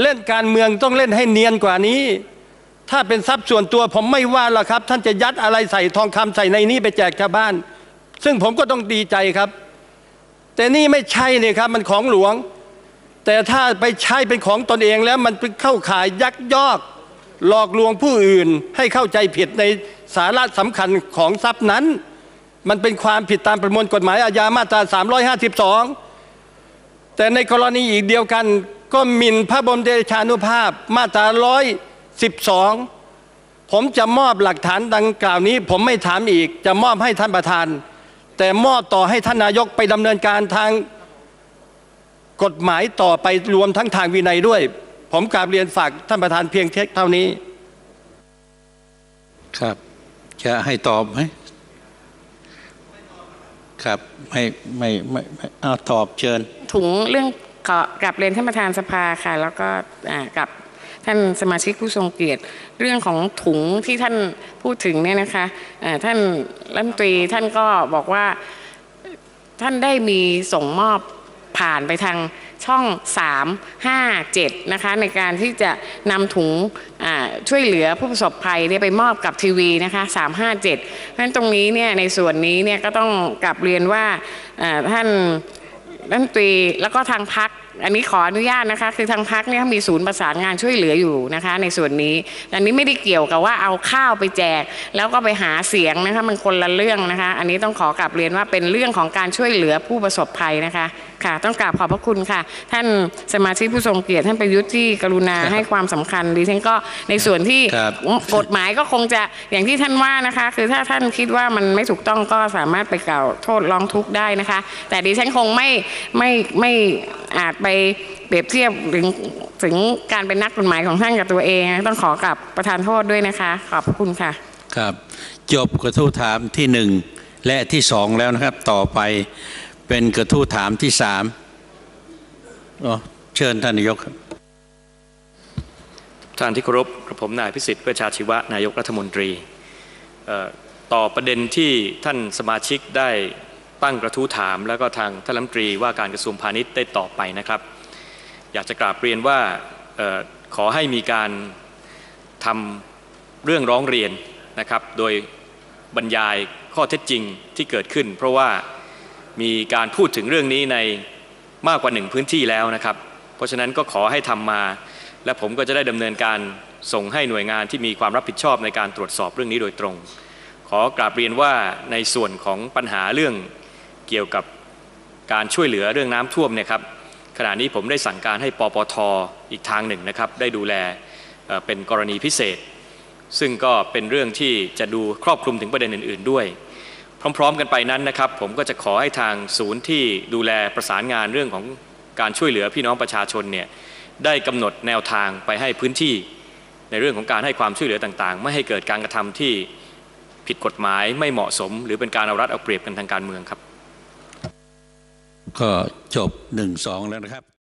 เล่นการเมืองต้องเล่นให้เนียนกว่านี้ ถ้าเป็นทรัพย์ส่วนตัวผมไม่ว่าหรอกครับ ท่านจะยัดอะไรใส่ทองคำใส่ในนี้ไปแจกชาวบ้าน ซึ่งผมก็ต้องดีใจครับ แต่นี่ไม่ใช่เนี่ยครับมันของหลวง แต่ถ้าไปใช้เป็นของตนเองแล้วมันเป็นเข้าข่ายยักยอก หลอกลวงผู้อื่นให้เข้าใจผิดในสาระสำคัญของทรัพย์นั้น มันเป็นความผิดตามประมวลกฎหมายอาญามาตรา 352 แต่ในกรณีอีกเดียวกัน ก็หมิ่นพระบรมเดชานุภาพมาตรา112ผมจะมอบหลักฐานดังกล่าวนี้ ผมไม่ถามอีก จะมอบให้ท่านประธาน แต่มอบต่อให้ท่านนายกไปดำเนินการทางกฎหมายต่อไปรวมทั้งทางวินัยด้วย ผมกราบเรียนฝากท่านประธานเพียงเท่านี้ ครับ จะให้ตอบไหมครับ ไม่ไม่ไม่ไม่เอาตอบเชิญ ถุงเรื่อง ขอกลับเรียนท่านประธานสภาค่ะ แล้วก็กับท่านสมาชิกผู้ทรงเกียรติ เรื่องของถุงที่ท่านพูดถึงเนี่ยนะคะท่านรัฐมนตรีท่านก็บอกว่าท่านได้มีส่งมอบผ่านไปทางช่อง 3 5 7 นะคะ ในการที่จะนำถุงช่วยเหลือผู้ประสบภัยเนี่ยไปมอบกับทีวีนะคะ 3 5 7เพราะฉะนั้นตรงนี้เนี่ยในส่วนนี้เนี่ยก็ต้องกลับเรียนว่าท่าน รัฐมนตรีแล้วก็ทางพัก อันนี้ขออนุญาตนะคะ คือทางพักเนี่ยเขามีศูนย์ประสานงานช่วยเหลืออยู่นะคะ ในส่วนนี้อันนี้ไม่ได้เกี่ยวกับว่าเอาข้าวไปแจก แล้วก็ไปหาเสียงนะคะมันคนละเรื่องนะคะ อันนี้ต้องขอกลับเรียนว่าเป็นเรื่องของการช่วยเหลือผู้ประสบภัยนะคะค่ะ ต้องกราบขอบพระคุณค่ะ ท่านสมาชิกผู้ทรงเกียรติท่านประยุทธ์ที่กรุณาให้ความสำคัญดิฉันก็ในส่วนที่ครับกฎหมายก็คงจะอย่างที่ท่านว่านะคะ คือถ้าท่านคิดว่ามันไม่ถูกต้องก็สามารถไปกล่าวโทษร้องทุกข์ได้นะคะ แต่ดิฉันคงไม่ไม่ไม่ อาจไปเปรียบเทียบถึงถึงการเป็นนักกฎหมายของท่านกับตัวเอง ต้องขอกับประธานโทษด้วยนะคะ ขอบพระคุณค่ะ ครับ จบกระทู้ถามที่หนึ่งและที่สองแล้วนะครับ ต่อไปเป็นกระทู้ถามที่สามอ๋อเชิญท่านนายกครับท่านที่เคารพกระผมนายพิสิทธิ์เวชชาชีวะนายกรัฐมนตรีเอ่อต่อประเด็นที่ท่านสมาชิกได้ ตั้งกระทู้ถาม แล้วก็ทางท่านรัฐมนตรีว่าการกระทรวงพาณิชย์ได้ตอบไปนะครับ อยากจะกราบเรียนว่าออขอให้มีการทำเรื่องร้องเรียนนะครับ โดยบรรยายข้อเท็จจริงที่เกิดขึ้น เพราะว่ามีการพูดถึงเรื่องนี้ในมากกว่าหนึ่งพื้นที่แล้วนะครับ เพราะฉะนั้นก็ขอให้ทำมา และผมก็จะได้ดำเนินการส่งให้หน่วยงานที่มีความรับผิดชอบในการตรวจสอบเรื่องนี้โดยตรง ขอกราบเรียนว่าในส่วนของปัญหาเรื่อง เกี่ยวกับการช่วยเหลือเรื่องน้ำท่วมเนี่ยครับขณะนี้ผมได้สั่งการให้ปปทอีกทางหนึ่งนะครับ ได้ดูแลเป็นกรณีพิเศษ ซึ่งก็เป็นเรื่องที่จะดูครอบคลุมถึงประเด็นอื่น ๆ ด้วย พร้อม ๆ กันไปนั้นนะครับ ผมก็จะขอให้ทางศูนย์ที่ดูแลประสานงานเรื่องของการช่วยเหลือพี่น้องประชาชนเนี่ยได้กำหนดแนวทางไปให้พื้นที่ในเรื่องของการให้ความช่วยเหลือต่างๆ ไม่ให้เกิดการกระทำที่ผิดกฎหมายไม่เหมาะสม หรือเป็นการเอารัดเอาเปรียบกันทางการเมืองครับ ก็จบหนึ่งสองแล้วนะครับ